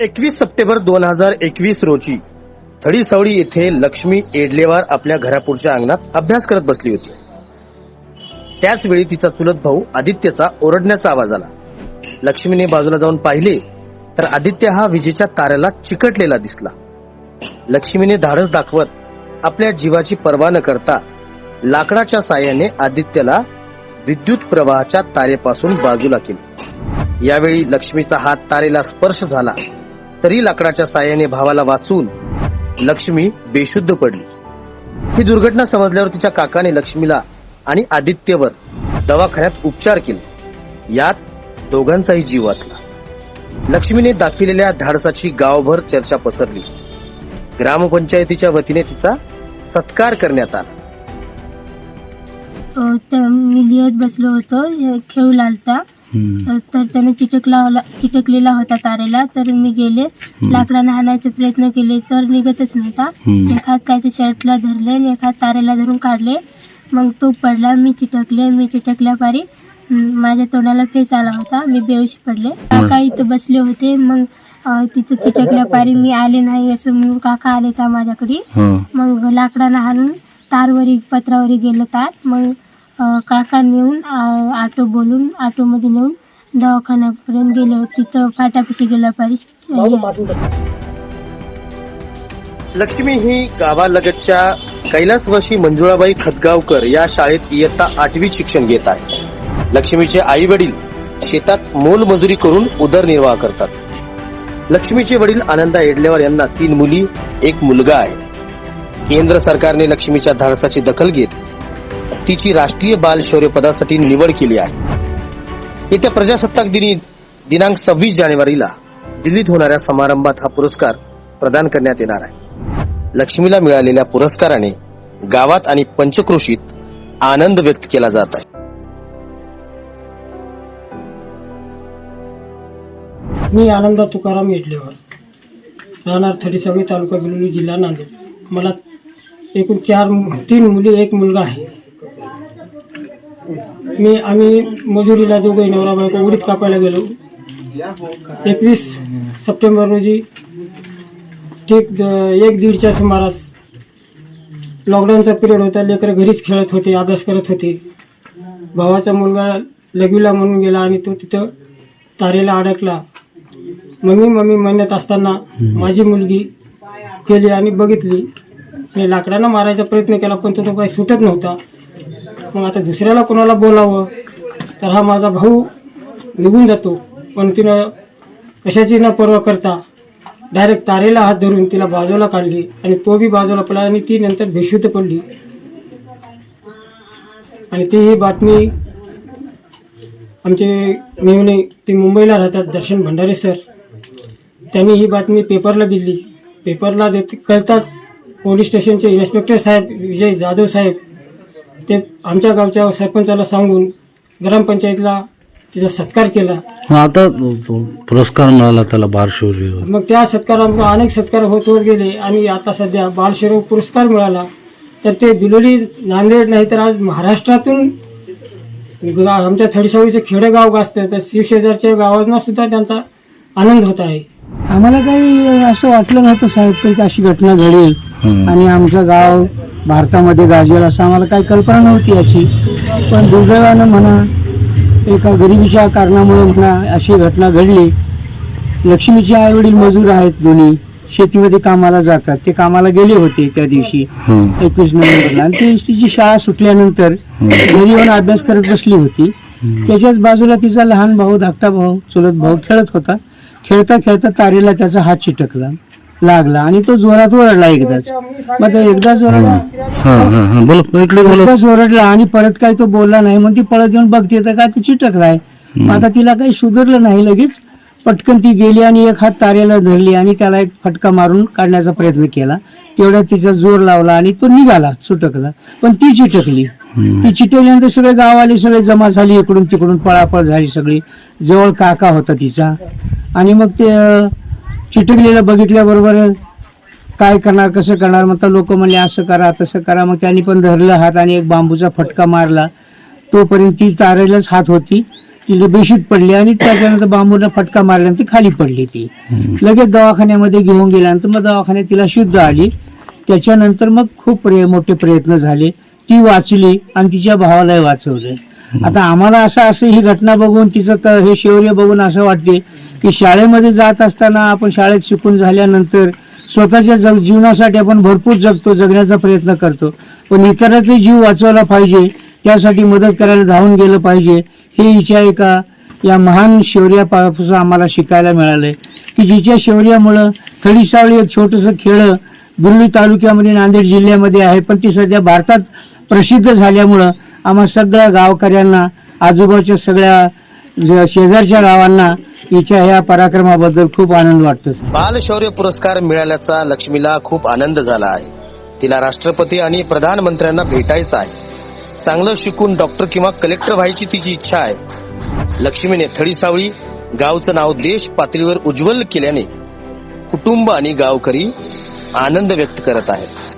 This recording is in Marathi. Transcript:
एकवीस सप्टेंबर दोन हजार एकवीस रोजी थडीसवडी येथे लक्ष्मी एडलेवार आपल्या घरापुढच्या अंगणात अभ्यास करत बसली होती. त्याच वेळी तिचा चुलत भाऊ आदित्यचा ओरडण्याचा आवाज आला. लक्ष्मीने बाजूला जाऊन पाहिले तर आदित्य हा विजेच्या ताऱ्याला चिकटलेला दिसला. लक्ष्मीने धाडस दाखवत आपल्या जीवाची पर्वा न करता लाकडाच्या साह्याने आदित्यला विद्युत प्रवाहाच्या तारेपासून बाजूला केले. यावेळी लक्ष्मीचा हात तारेला स्पर्श झाला. तरी लाकडाच्या साह्याने भावाला वाचून लक्ष्मी बेशुद्ध पडली. ही दुर्घटना समजल्यावर तिच्या काकाने लक्ष्मीला आणि आदित्यवर दवाखान्यात उपचार केले. यात दोघांचाही जीव वाचला. लक्ष्मीने दाखविलेल्या धाडसाची गावभर चर्चा पसरली. ग्रामपंचायतीच्या वतीने तिचा सत्कार करण्यात आला. मी लिहित बसलो होतो खेळू लागता. तर त्याने चिटकला चिटकलेला होता तारेला तर मी गेले. लाकडाने हाणायचे प्रयत्न केले तर निघतच नव्हता. हात त्याच्या शर्टला धरले आणि एक हात तारेला धरून काढले. मग तो पडला मी चिटकले मी चिटकल्या पारी माझ्या तोंडाला फेस आला होता मी बेहोश पडले. काका इथं बसले होते मग तिथं चिटकल्या पारी मी आले नाही असं म्हणून काका आले का माझ्याकडे. मग लाकडानं हाणून तारवरी पत्रावरी गेलं तार. मग काका नेऊन ऑटो बोलून ऑटोमध्ये नेऊन दवाखान्यापर्यंत गेलो तिथं फाट्यापाशी गेल्या पाहिजे लक्ष्मी ही गावालगतच्या कैलासवाशी मंजुळाबाई खतगावकर या शाळेत इयत्ता आठवी शिक्षण घेत आहे. लक्ष्मीचे आई वडील शेतात मोलमजुरी करून उदरनिर्वाह करतात. लक्ष्मीचे वडील आनंदा येडलेवार यांना तीन मुली एक मुलगा आहे. केंद्र सरकारने लक्ष्मीच्या धाडसाची दखल घेत तिची राष्ट्रीय बाल शौर्य पदासाठी निवड केली आहे. येत्या प्रजासत्ताक दिनी दिनांक सव्वीस जानेवारीला दिल्लीत होणाऱ्या समारंभात हा पुरस्कार प्रदान करण्यात येणार आहे. लक्ष्मीला मिळालेल्या पुरस्काराने गावात आणि पंचक्रोशीत आनंद व्यक्त केला जात आहे. मी आनंदा तुकाराम येडलेवर राहणार थडीसवडी तालुका बिलोली जिल्हा नांदेड. मला एकूण चार तीन मुली एक मुलगा आहे. मी आम्ही मजुरीला दोघे नवरा बायको उडीत कापायला गेलो. एकवीस सप्टेंबर रोजी ठीक एक दीडच्या सुमारास लॉकडाऊनचा पिरियड होता. लेकरं घरीच खेळत होते अभ्यास करत होते. भावाचा मुलगा लघवीला म्हणून गेला आणि तो तिथं तारेला अडकला. मम्मी मम्मी म्हणत असताना माझी मुलगी केली आणि बघितली. आणि लाकडानं मारायचा प्रयत्न केला पण तो तो काही सुटत नव्हता. मग आता दुसऱ्याला कोणाला बोलावं? तर हा माझा भाऊ निघून जातो. पण तिनं कशाची न पर्वा करता डायरेक्ट तारेला हात धरून तिला बाजूला काढली आणि तो बी बाजूला पडला आणि ती नंतर बेशुद्ध पडली. आणि ती ही बातमी आमचे मेहुणे ते मुंबईला राहतात दर्शन भंडारे सर. त्यांनी ही बातमी पेपरला दिली. पेपरला देत कळताच पोलीस स्टेशनचे इन्स्पेक्टर साहेब विजय जाधव साहेब ते आमच्या गावच्या सरपंचाला सांगून ग्रामपंचायतीला तिचा सत्कार केला. आता पुरस्कार मिळाला त्याला बारशौर्य मग त्या सत्कारामुळे अनेक सत्कार होत होत गेले आणि आता सध्या बालशिरो पुरस्कार मिळाला. तर ते बिलोली नांदेड नाही तर आज महाराष्ट्रातून गा- आमच्या थडीसावळीचे खेडेगाव गाजतं तर शिवशेजारच्या गावांना सुद्धा त्यांचा आनंद होत आहे. आम्हाला काही असं वाटलं नव्हतं साहेब काही अशी घटना घडेल आणि आमचं गाव भारतामध्ये गाजेल असं आम्हाला काही कल्पना नव्हती याची. पण दुर्दैवानं म्हणा एका गरिबीच्या कारणामुळे म्हणा अशी घटना घडली. लक्ष्मीचे आई वडील मजूर आहेत दोन्ही. शेतीमध्ये कामाला जातात. ते कामाला गेले होते त्या दिवशी. एकवीस नोव्हेंबरला. आणि ते तिची शाळा सुटल्यानंतर घरी येऊन अभ्यास करत बसली होती. त्याच्याच बाजूला तिचा लहान भाऊ धाकटा भाऊ चुलत भाऊ खेळत होता. खेळता खेळता तारेला त्याचा हात चिटकला. लागला आणि तो जोरात ओरडला एकदाच. मग तो एकदाच ओरडला. बोला इकडे बोला. एकदाच ओरडला आणि परत काही तो बोलला नाही. मग ती पळत येऊन बघते तर काय तो चिटकलाय. मग आता तिला काही सुधारलं नाही लगेच. पटकन ती गेली आणि एक हात तारेला धरली आणि त्याला एक फटका मारून काढण्याचा प्रयत्न केला. तेवढ्यात तिचा जोर लावला आणि तो निघाला सुटकला. पण ती चिटकली. ती चिटकल्यानंतर सगळे गाववाले सगळे जमा झाली इकडून तिकडून पळापळ झाली सगळी. जवळ काका होता तिचा. आणि मग ते अं, चिटकलेलं बघितल्याबरोबर काय करणार कसं करणार? म्हणता लोक म्हणले असं करा तसं करा. मग त्यांनी पण धरलं हात आणि एक बांबूचा फटका मारला. तोपर्यंत ती तारेलाच हात होती. तिला बेशीत पडली आणि त्याच्यानंतर बांबूला फटका मारल्यानंतर खाली पडली ती. लगेच दवाखान्यामध्ये घेऊन गेल्यानंतर मग दवाखान्यात तिला शुद्ध आली. त्याच्यानंतर मग खूप मोठे प्रयत्न झाले. ती वाचली आणि तिच्या भावालाही वाचवले. आता आम्हाला असं असं ही घटना बघून तिचं क- हे शौर्य बघून असं वाटते की शाळेमध्ये जात असताना आपण शाळेत शिकून झाल्यानंतर स्वतःच्या जग जीवनासाठी आपण भरपूर जगतो जगण्याचा प्रयत्न करतो. पण इतरांचे जीव वाचवायला पाहिजे त्यासाठी मदत करायला धावून गेलं पाहिजे. हे हिच्या एका या महान शौर्यापासून आम्हाला शिकायला मिळालंय. की जिच्या शौर्यामुळं थडीसावळी एक छोटंसं खेळ बिर्ली तालुक्यामध्ये नांदेड जिल्ह्यामध्ये आहे पण ती सध्या भारतात प्रसिद्ध झाल्यामुळं आम्हा सगळ्या गावकऱ्यांना आजूबाजूच्या सगळ्या शेजारच्या गावांना हिच्या ह्या पराक्रमाबद्दल खूप आनंद वाटतो बाल शौर्य पुरस्कार मिळाल्याचा लक्ष्मीला खूप आनंद झाला आहे. तिला राष्ट्रपती आणि प्रधानमंत्र्यांना भेटायचं आहे. चांगलं शिकून डॉक्टर किंवा कलेक्टर व्हायची तिची इच्छा आहे. लक्ष्मीने थडीसावळी गावचं नाव देश पातळीवर उज्ज्वल केल्याने कुटुंब आणि गावकरी आनंद व्यक्त करत आहेत.